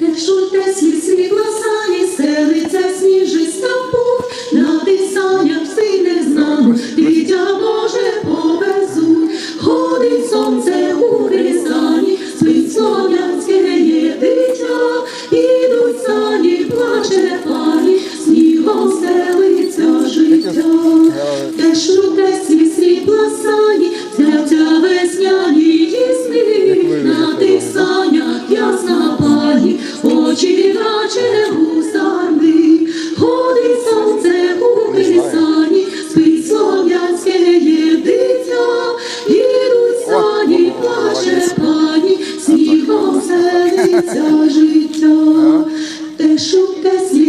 Де жовте слід світла сані, селиться сніжиста пух, на тих санях синих знано, дитя Боже повезуть, ходить сонце у спить слов'янське є дитя, ідуть сані, плаче пані, снігом стелиться життя. Де жовте слід світла селиться життя. Те що могли